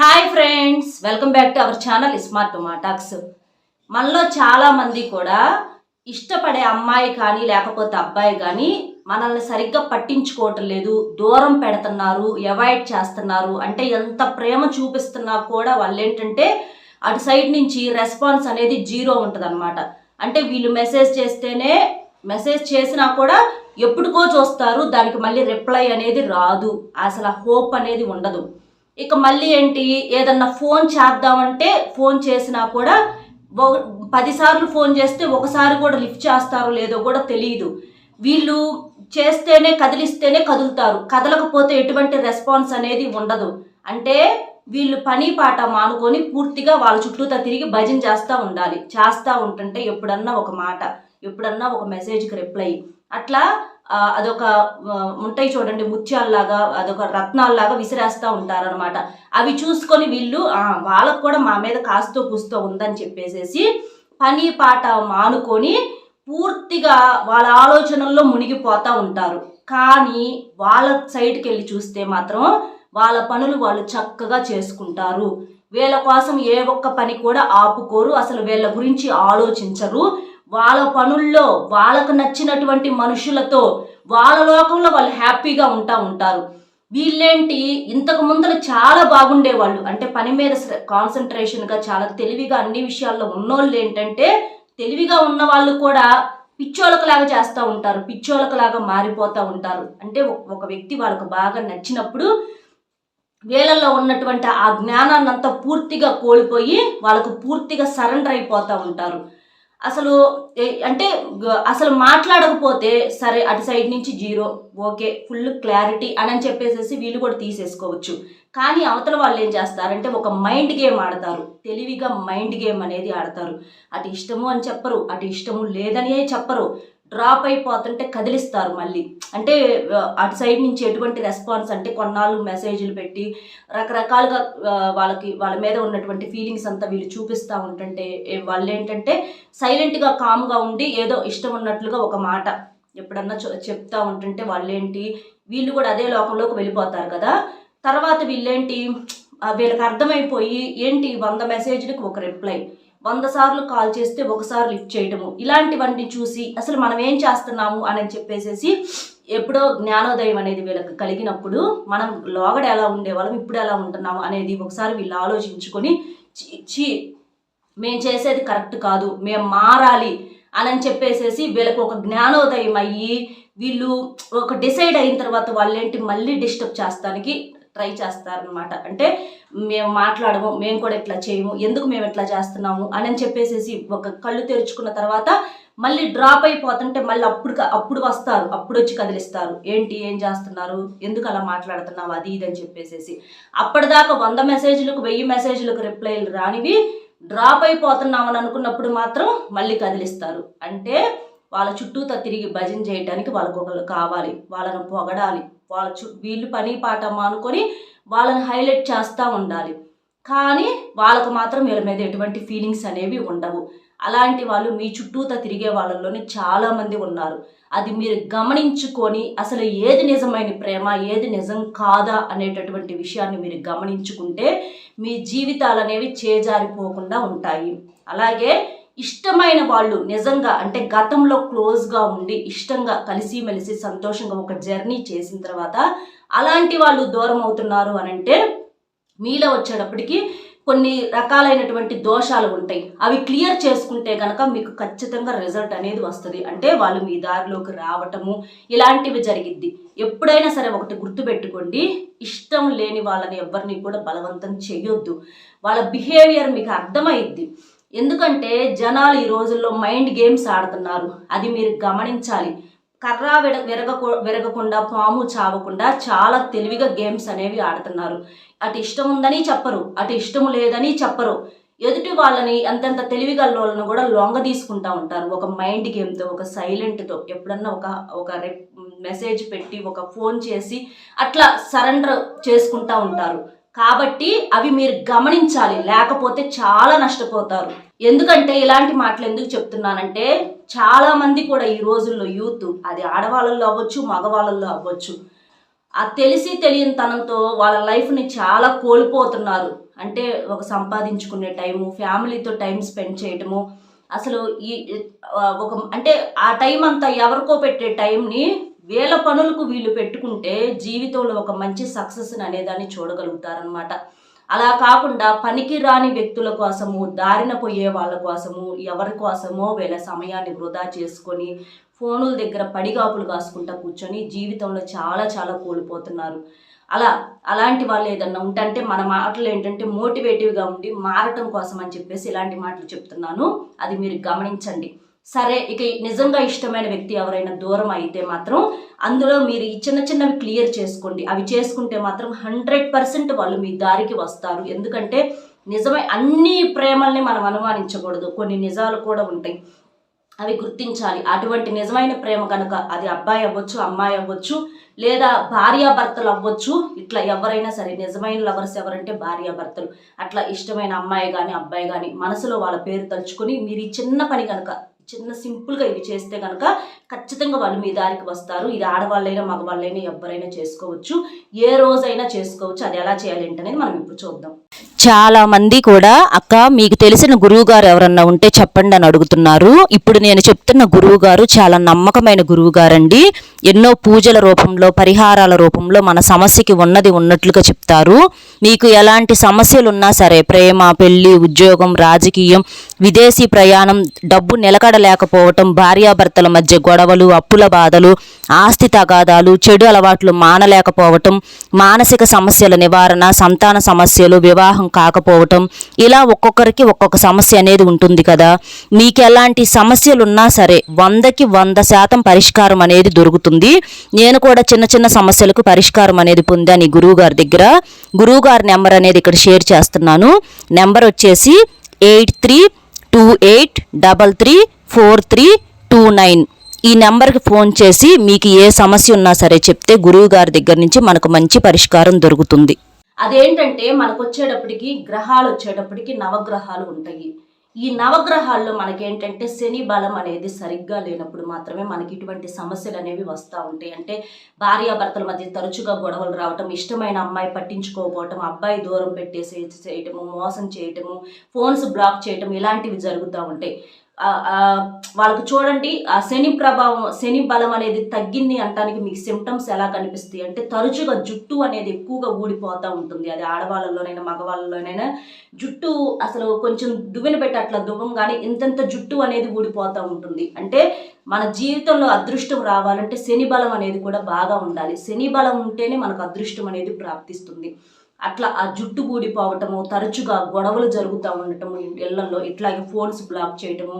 Hi friends welcome back to our channel smart టొమాటాక్స్ మనలో చాలామంది కూడా ఇష్టపడే అమ్మాయి కానీ లేకపోతే అబ్బాయి కానీ మనల్ని సరిగ్గా పట్టించుకోవటం లేదు దూరం పెడుతున్నారు అవాయిడ్ చేస్తున్నారు. అంటే ఎంత ప్రేమ చూపిస్తున్నా కూడా వాళ్ళు ఏంటంటే అటు సైడ్ నుంచి రెస్పాన్స్ అనేది జీరో ఉంటుంది అంటే వీళ్ళు మెసేజ్ చేస్తేనే మెసేజ్ చేసినా కూడా ఎప్పుడుకో చూస్తారు దానికి మళ్ళీ రిప్లై అనేది రాదు. అసలు హోప్ అనేది ఉండదు. ఇక మళ్ళీ ఏంటి? ఏదన్నా ఫోన్ చేద్దామంటే ఫోన్ చేసినా కూడా పదిసార్లు ఫోన్ చేస్తే ఒకసారి కూడా లిఫ్ట్ చేస్తారో లేదో కూడా తెలియదు వీళ్ళు చేస్తేనే కదిలిస్తేనే కదులుతారు. కదలకపోతే ఎటువంటి రెస్పాన్స్ అనేది ఉండదు. అంటే వీళ్ళు పని పాట మానుకొని పూర్తిగా వాళ్ళ చుట్టూతా తిరిగి భజన చేస్తూ ఉండాలి. చేస్తూ ఉంటుంటే ఎప్పుడన్నా ఒక మాట ఎప్పుడన్నా ఒక మెసేజ్కి రిప్లై అట్లా అదొక ఉంటాయి చూడండి ముత్యాల్లాగా అదొక రత్నాల్లాగా విసిరేస్తూ ఉంటారనమాట అవి చూసుకొని వీళ్ళు వాళ్ళకు కూడా మా మీద కాస్తో కూస్తో ఉందని చెప్పేసేసి పని పాట మానుకొని పూర్తిగా వాళ్ళ ఆలోచనల్లో మునిగిపోతూ ఉంటారు. కానీ వాళ్ళ సైడ్కి వెళ్ళి చూస్తే మాత్రం వాళ్ళ పనులు వాళ్ళు చక్కగా చేసుకుంటారు. వీళ్ళ కోసం ఏ ఒక్క పని కూడా ఆపుకోరు. అసలు వీళ్ళ గురించి ఆలోచించరు. వాళ్ళ పనుల్లో వాళ్ళకు నచ్చినటువంటి మనుషులతో వాళ్ళ లోకంలో వాళ్ళు హ్యాపీగా ఉంటా ఉంటారు. వీళ్ళేంటి? ఇంతకు ముందర చాలా బాగుండేవాళ్ళు. అంటే పని మీద కాన్సన్ట్రేషన్గా చాలా తెలివిగా అన్ని విషయాల్లో ఉన్నోళ్ళు ఏంటంటే తెలివిగా ఉన్న వాళ్ళు కూడా పిచ్చోళ్ళకలాగా చేస్తూ ఉంటారు. పిచ్చోళ్ళకలాగా మారిపోతూ ఉంటారు. అంటే ఒక- వ్యక్తి వాళ్ళకు బాగా నచ్చినప్పుడు వీళ్ళల్లో ఉన్నటువంటి ఆ జ్ఞానాన్ని అంతా పూర్తిగా కోల్పోయి వాళ్ళకు పూర్తిగా సరెండర్ అయిపోతూ ఉంటారు. అసలు అంటే అసలు మాట్లాడకపోతే సరే అటు సైడ్ నుంచి జీరో ఓకే ఫుల్ క్లారిటీ అని అని చెప్పేసేసి వీళ్ళు కూడా తీసేసుకోవచ్చు. కానీ అవతల వాళ్ళు ఏం చేస్తారంటే ఒక మైండ్ గేమ్ ఆడతారు. తెలివిగా మైండ్ గేమ్ అనేది ఆడతారు. అటు ఇష్టము అని చెప్పరు అటు ఇష్టము లేదనే చెప్పరు. డ్రాప్ అయిపోతుంటే కదిలిస్తారు మళ్ళీ. అంటే అటు సైడ్ నుంచి ఎటువంటి రెస్పాన్స్ అంటే కొన్నాళ్ళు మెసేజ్లు పెట్టి రకరకాలుగా వాళ్ళకి వాళ్ళ మీద ఉన్నటువంటి ఫీలింగ్స్ అంతా వీళ్ళు చూపిస్తూ ఉంటుంటే వాళ్ళు ఏంటంటే సైలెంట్గా కామ్గా ఉండి ఏదో ఇష్టం ఉన్నట్లుగా ఒక మాట ఎప్పుడన్నా చెప్తా ఉంటుంటే వాళ్ళేంటి వీళ్ళు కూడా అదే లోకంలోకి వెళ్ళిపోతారు కదా. తర్వాత వీళ్ళేంటి వీళ్ళకి అర్థమైపోయి ఏంటి వంద మెసేజ్లకు ఒక రిప్లై. వంద సార్లు కాల్ చేస్తే ఒకసారి లిఫ్ట్ చేయటము. ఇలాంటివన్నీ చూసి అసలు మనం ఏం చేస్తున్నాము అని చెప్పేసేసి ఎప్పుడో జ్ఞానోదయం అనేది వీళ్ళకి కలిగినప్పుడు మనం లోగడ ఎలా ఉండేవాళ్ళం ఇప్పుడు ఎలా ఉంటున్నాము అనేది ఒకసారి వీళ్ళు ఆలోచించుకొని చీ మేము చేసేది కరెక్ట్ కాదు మేము మారాలి అని చెప్పేసేసి వీళ్ళకి ఒక జ్ఞానోదయం అయ్యి వీళ్ళు ఒక డిసైడ్ అయిన తర్వాత వాళ్ళేంటి మళ్ళీ డిస్టర్బ్ చేస్తానికి ట్రై చేస్తారనమాట అంటే మేము మాట్లాడము మేము కూడా ఇట్లా చేయము ఎందుకు మేము ఇట్లా చేస్తున్నాము అని చెప్పేసేసి ఒక కళ్ళు తెరుచుకున్న తర్వాత మళ్ళీ డ్రాప్ అయిపోతుంటే మళ్ళీ అప్పుడు అప్పుడు వస్తారు అప్పుడు వచ్చి కదిలిస్తారు. ఏంటి ఏం చేస్తున్నారు? ఎందుకు అలా మాట్లాడుతున్నావు? అది ఇది అని చెప్పేసేసి. అప్పటిదాకా వంద మెసేజ్లకు వెయ్యి మెసేజ్లకు రిప్లైలు రానివి డ్రాప్ అయిపోతున్నామని అనుకున్నప్పుడు మాత్రం మళ్ళీ కదిలిస్తారు. అంటే వాళ్ళ చుట్టూతో తిరిగి భజన చేయడానికి వాళ్ళకు ఒకరు కావాలి వాళ్ళను పొగడాలి. వాళ్ళ చు వీళ్ళు పని పాట మానుకొని వాళ్ళని హైలైట్ చేస్తూ ఉండాలి. కానీ వాళ్ళకు మాత్రం వీళ్ళ మీద ఎటువంటి ఫీలింగ్స్ అనేవి ఉండవు. అలాంటి వాళ్ళు మీ చుట్టూత తిరిగే వాళ్ళలోనే చాలామంది ఉన్నారు. అది మీరు గమనించుకొని అసలు ఏది నిజమైన ప్రేమ ఏది నిజం కాదా అనేటటువంటి విషయాన్ని మీరు గమనించుకుంటే మీ జీవితాలు అనేవి చేజారిపోకుండా ఉంటాయి. అలాగే ఇష్టమైన వాళ్ళు నిజంగా అంటే గతంలో క్లోజ్గా ఉండి ఇష్టంగా కలిసిమెలిసి సంతోషంగా ఒక జర్నీ చేసిన తర్వాత అలాంటి వాళ్ళు దూరం అవుతున్నారు అని అంటే మీలో వచ్చేటప్పటికి కొన్ని రకాలైనటువంటి దోషాలు ఉంటాయి. అవి క్లియర్ చేసుకుంటే కనుక మీకు ఖచ్చితంగా రిజల్ట్ అనేది వస్తుంది. అంటే వాళ్ళు మీ దారిలోకి రావటము ఇలాంటివి జరిగిద్ది. ఎప్పుడైనా సరే ఒకటి గుర్తుపెట్టుకోండి. ఇష్టం లేని వాళ్ళని ఎవరిని కూడా బలవంతం చేయొద్దు వాళ్ళ బిహేవియర్ మీకు అర్థమైద్ది. ఎందుకంటే జనాలు ఈ రోజుల్లో మైండ్ గేమ్స్ ఆడుతున్నారు. అది మీరు గమనించాలి. కర్ర విడ విరగకు విరగకుండా పాము చావకుండా చాలా తెలివిగా గేమ్స్ అనేవి ఆడుతున్నారు. అటు ఇష్టం ఉందని చెప్పరు అటు ఇష్టం లేదని చెప్పరు. ఎదుటి వాళ్ళని అంతంత తెలివిగా లోళ్ళను కూడా లొంగ తీసుకుంటా ఉంటారు. ఒక మైండ్ గేమ్తో ఒక సైలెంట్తో ఎప్పుడన్నా ఒక ఒక మెసేజ్ పెట్టి ఒక ఫోన్ చేసి అట్లా సరెండర్ చేసుకుంటా ఉంటారు. కాబట్టి అవి మీరు గమనించాలి. లేకపోతే చాలా నష్టపోతారు. ఎందుకంటే ఇలాంటి మాటలు ఎందుకు చెప్తున్నానంటే చాలా మంది కూడా ఈ రోజుల్లో యూత్ అది ఆడవాళ్ళల్లో అవ్వచ్చు మగవాళ్ళల్లో అవ్వచ్చు ఆ తెలిసి తెలియని తనంతో వాళ్ళ లైఫ్ని చాలా కోల్పోతున్నారు. అంటే ఒక సంపాదించుకునే టైము ఫ్యామిలీతో టైం స్పెండ్ చేయటము అసలు ఈ ఒక అంటే ఆ టైం అంతా ఎవరికో పెట్టే టైంని వేల పనులకు వీళ్ళు పెట్టుకుంటే జీవితంలో ఒక మంచి సక్సెస్ అనేదాన్ని చూడగలుగుతారనమాట అలా కాకుండా పనికి రాని వ్యక్తుల కోసము దారిన పోయే వాళ్ళ కోసము ఎవరి కోసమో వీళ్ళ సమయాన్ని వృధా చేసుకొని ఫోనుల దగ్గర పడిగాపులు కాసుకుంటా కూర్చొని జీవితంలో చాలా చాలా కోల్పోతున్నారు. అలా అలాంటి వాళ్ళు ఏదన్నా ఉంటే మన మాటలు ఏంటంటే మోటివేటివ్గా ఉండి మారటం కోసం అని చెప్పేసి ఇలాంటి మాటలు చెప్తున్నాను. అది మీరు గమనించండి. సరే ఇక నిజంగా ఇష్టమైన వ్యక్తి ఎవరైనా దూరం అయితే మాత్రం అందులో మీరు ఈ చిన్న చిన్నవి క్లియర్ చేసుకోండి. అవి చేసుకుంటే మాత్రం హండ్రెడ్ పర్సెంట్ వాళ్ళు మీ దారికి వస్తారు. ఎందుకంటే నిజమే అన్ని ప్రేమల్ని మనం అనుమానించకూడదు. కొన్ని నిజాలు కూడా ఉంటాయి. అవి గుర్తించాలి. అటువంటి నిజమైన ప్రేమ కనుక అది అబ్బాయి అవ్వచ్చు అమ్మాయి అవ్వచ్చు లేదా భార్యాభర్తలు అవ్వచ్చు ఇట్లా ఎవరైనా సరే నిజమైన లవర్స్ ఎవరంటే భార్యాభర్తలు అట్లా ఇష్టమైన అమ్మాయి కానీ అబ్బాయి కానీ మనసులో వాళ్ళ పేరు తలుచుకొని మీరు ఈ చిన్న పని కనుక చిన్న సింపుల్గా ఇవి చేస్తే కనుక ఖచ్చితంగా వాళ్ళు మీ దారికి వస్తారు. ఇది ఆడవాళ్ళైనా మగవాళ్ళైనా ఎవరైనా చేసుకోవచ్చు. ఏ రోజైనా చేసుకోవచ్చు. అది ఎలా చేయాలి ఏంటనేది మనం ఇప్పుడు చూద్దాం. చాలా మంది కూడా అక్క మీకు తెలిసిన గురువు గారు ఎవరన్నా ఉంటే చెప్పండి అని అడుగుతున్నారు. ఇప్పుడు నేను చెప్తున్న గురువు గారు చాలా నమ్మకమైన గురువు గారండి. ఎన్నో పూజల రూపంలో పరిహారాల రూపంలో మన సమస్యకి ఉన్నది ఉన్నట్లుగా చెప్తారు. మీకు ఎలాంటి సమస్యలు ఉన్నా సరే ప్రేమ పెళ్ళి ఉద్యోగం రాజకీయం విదేశీ ప్రయాణం డబ్బు నిలకడ లేకపోవటం భార్యాభర్తల మధ్య గొడవలు అప్పుల బాధలు ఆస్తి తగాదాలు చెడు అలవాట్లు మానలేకపోవటం మానసిక సమస్యల నివారణ సంతాన సమస్యలు వివాహం కాకపోవటం ఇలా ఒక్కొక్కరికి ఒక్కొక్క సమస్య అనేది ఉంటుంది కదా. మీకు ఎలాంటి సమస్యలు ఉన్నా సరే వందకి వంద శాతం పరిష్కారం అనేది దొరుకుతుంది. నేను కూడా చిన్న చిన్న సమస్యలకు పరిష్కారం అనేది పొందాను ఈ గురువు గారి దగ్గర. గురువుగారి నెంబర్ అనేది ఇక్కడ షేర్ చేస్తున్నాను. నెంబర్ వచ్చేసి eight three two eight double three four three two nine. ఈ నెంబర్కి ఫోన్ చేసి మీకు ఏ సమస్య ఉన్నా సరే చెప్తే గురువు గారి దగ్గర నుంచి మనకు మంచి పరిష్కారం దొరుకుతుంది. అదేంటంటే మనకు వచ్చేటప్పటికి గ్రహాలు వచ్చేటప్పటికి నవగ్రహాలు ఉంటాయి. ఈ నవగ్రహాల్లో మనకేంటంటే శని బలం అనేది సరిగ్గా లేనప్పుడు మాత్రమే మనకి ఇటువంటి సమస్యలు అనేవి వస్తూ ఉంటాయి. అంటే భార్యాభర్తల మధ్య తరచుగా గొడవలు రావటం ఇష్టమైన అమ్మాయి పట్టించుకోకపోవటం అబ్బాయి దూరం పెట్టేసి చేయటము మోసం చేయటము ఫోన్స్ బ్లాక్ చేయటం ఇలాంటివి జరుగుతూ ఉంటాయి. వాళ్ళకు చూడండి ఆ శని ప్రభావం శని బలం అనేది తగ్గింది అంటానికి మీకు సిమ్టమ్స్ ఎలా కనిపిస్తాయి అంటే తరచుగా జుట్టు అనేది ఎక్కువగా ఊడిపోతూ ఉంటుంది. అది ఆడవాళ్ళలోనైనా మగవాళ్ళలోనైనా జుట్టు అసలు కొంచెం దువ్వెన పెట్టి అట్లా దువ్వం కానీ ఇంతంత జుట్టు అనేది ఊడిపోతూ ఉంటుంది. అంటే మన జీవితంలో అదృష్టం రావాలంటే శని బలం అనేది కూడా బాగా ఉండాలి. శని బలం ఉంటేనే మనకు అదృష్టం అనేది ప్రాప్తిస్తుంది. అట్లా ఆ జుట్టు ఊడిపోవటము తరచుగా గొడవలు జరుగుతూ ఉండటము ఇళ్ళలో ఇట్లాగే ఫోన్స్ బ్లాక్ చేయటము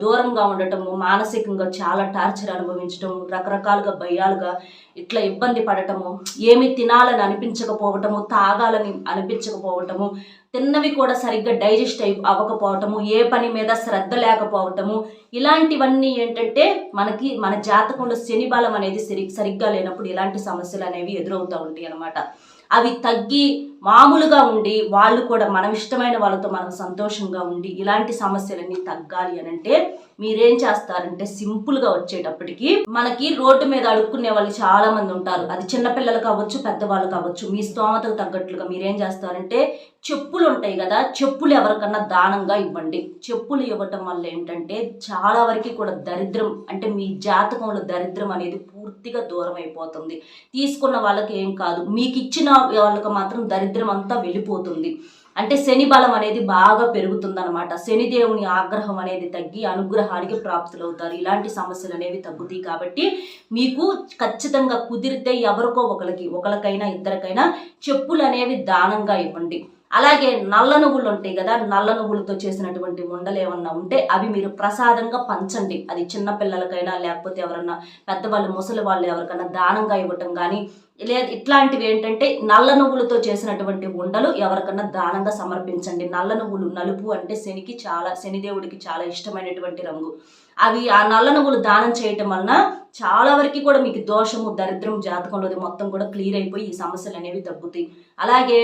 దూరంగా ఉండటము మానసికంగా చాలా టార్చర్ అనుభవించటము రకరకాలుగా భయాలుగా ఇట్లా ఇబ్బంది పడటము ఏమి తినాలని అనిపించకపోవటము తాగాలని అనిపించకపోవటము తిన్నవి కూడా సరిగ్గా డైజెస్ట్ అయి అవ్వకపోవటము ఏ పని మీద శ్రద్ధ లేకపోవటము ఇలాంటివన్నీ ఏంటంటే మనకి మన జాతకంలో శని బలం అనేది సరి సరిగ్గా లేనప్పుడు ఇలాంటి సమస్యలు అనేవి ఎదురవుతూ ఉంటాయి అన్నమాట. అవి తగ్గి మామూలుగా ఉండి వాళ్ళు కూడా మనం ఇష్టమైన వాళ్ళతో మనం సంతోషంగా ఉండి ఇలాంటి సమస్యలన్నీ తగ్గాలి అని అంటే మీరేం చేస్తారంటే సింపుల్గా వచ్చేటప్పటికి మనకి రోడ్డు మీద అడుక్కునే వాళ్ళు చాలా మంది ఉంటారు. అది చిన్నపిల్లలు కావచ్చు పెద్దవాళ్ళు కావచ్చు మీ స్తోమతకు తగ్గట్లుగా మీరేం చేస్తారంటే చెప్పులు ఉంటాయి కదా చెప్పులు ఎవరికన్నా దానంగా ఇవ్వండి. చెప్పులు ఇవ్వటం వల్ల ఏంటంటే చాలా వరకు కూడా దరిద్రం అంటే మీ జాతకంలో దరిద్రం అనేది పూర్తిగా దూరం అయిపోతుంది. తీసుకున్న వాళ్ళకి ఏం కాదు మీకు ఇచ్చిన వాళ్ళకి మాత్రం దరిద్రం అంతా వెళ్ళిపోతుంది. అంటే శని బలం అనేది బాగా పెరుగుతుందన్నమాట. శనిదేవుని ఆగ్రహం అనేది తగ్గి అనుగ్రహానికి ప్రాప్తులవుతారు. ఇలాంటి సమస్యలు అనేవి తగ్గుతాయి కాబట్టి మీకు ఖచ్చితంగా కుదిరితే ఎవరికో ఒకరికి ఒకరికైనా ఇద్దరికైనా చెప్పులు అనేవి దానంగా ఇవ్వండి. అలాగే నల్ల నువ్వులు ఉంటాయి కదా నల్ల నువ్వులతో చేసినటువంటి ఉండలు ఏమన్నా ఉంటే అవి మీరు ప్రసాదంగా పంచండి. అది చిన్న పిల్లలకైనా లేకపోతే ఎవరన్నా పెద్దవాళ్ళు ముసలి వాళ్ళు ఎవరికైనా దానంగా ఇవ్వటం కానీ లేదు ఇట్లాంటివి ఏంటంటే నల్ల నువ్వులతో చేసినటువంటి ఉండలు ఎవరికన్నా దానంగా సమర్పించండి. నల్ల నువ్వులు నలుపు అంటే శనికి చాలా శనిదేవుడికి చాలా ఇష్టమైనటువంటి రంగు. అవి ఆ నల్ల నువ్వులు దానం చేయటం వలన చాలా వరకు కూడా మీకు దోషము దరిద్రం జాతకంలోది మొత్తం కూడా క్లియర్ అయిపోయి ఈ సమస్యలు అనేవి తగ్గుతాయి. అలాగే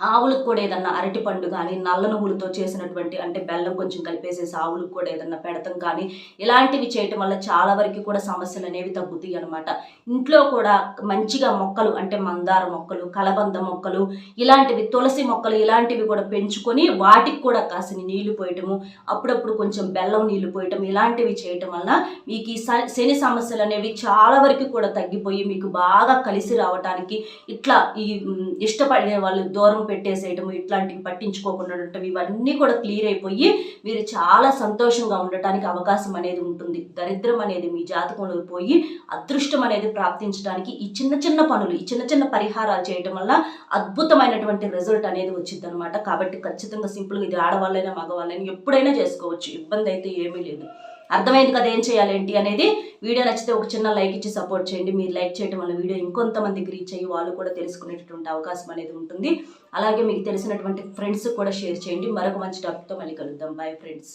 ఆవులకు కూడా ఏదన్నా అరటిపండు కానీ నల్ల నువ్వులతో చేసినటువంటి అంటే బెల్లం కొంచెం కలిపేసేసి ఆవులకు కూడా ఏదన్నా పెడతాం కానీ ఇలాంటివి చేయటం వల్ల చాలా వరకు కూడా సమస్యలు అనేవి తగ్గుతాయి అనమాట ఇంట్లో కూడా మంచిగా మొక్కలు అంటే మందార మొక్కలు కలబంద మొక్కలు ఇలాంటివి తులసి మొక్కలు ఇలాంటివి కూడా పెంచుకొని వాటికి కూడా కాసిన నీళ్ళు పోయటము అప్పుడప్పుడు కొంచెం బెల్లం నీళ్ళు పోయటం ఇలాంటివి చేయటం వల్ల మీకు ఈ శని సమస్యలు అనేవి చాలా వరకు కూడా తగ్గిపోయి మీకు బాగా కలిసి రావటానికి ఇట్లా ఈ ఇష్టపడే వాళ్ళు దూరం పెట్టేసేయటము ఇట్లాంటివి పట్టించుకోకుండా ఉండటం ఇవన్నీ కూడా క్లియర్ అయిపోయి మీరు చాలా సంతోషంగా ఉండటానికి అవకాశం అనేది ఉంటుంది. దరిద్రం అనేది మీ జాతకంలో పోయి అదృష్టం అనేది ప్రాప్తించడానికి ఈ చిన్న చిన్న పనులు ఈ చిన్న చిన్న పరిహారాలు చేయటం వల్ల అద్భుతమైనటువంటి రిజల్ట్ అనేది వచ్చింది అనమాట కాబట్టి ఖచ్చితంగా సింపుల్గా ఇది ఆడవాళ్ళైనా మగవాళ్ళైనా ఎప్పుడైనా చేసుకోవచ్చు. ఇబ్బంది అయితే ఏమీ లేదు. అర్థమైంది కదా ఏం చేయాలి ఏంటి అనేది. వీడియో నచ్చితే ఒక చిన్న లైక్ ఇచ్చి సపోర్ట్ చేయండి. మీరు లైక్ చేయడం వల్ల వీడియో ఇంకొంతమందికి రీచ్ అయ్యి వాళ్ళు కూడా తెలుసుకునేటటువంటి అవకాశం అనేది ఉంటుంది. అలాగే మీకు తెలిసినటువంటి ఫ్రెండ్స్ కూడా షేర్ చేయండి. మరొక మంచి టాపిక్తో మళ్ళీ కలుద్దాం. Bye friends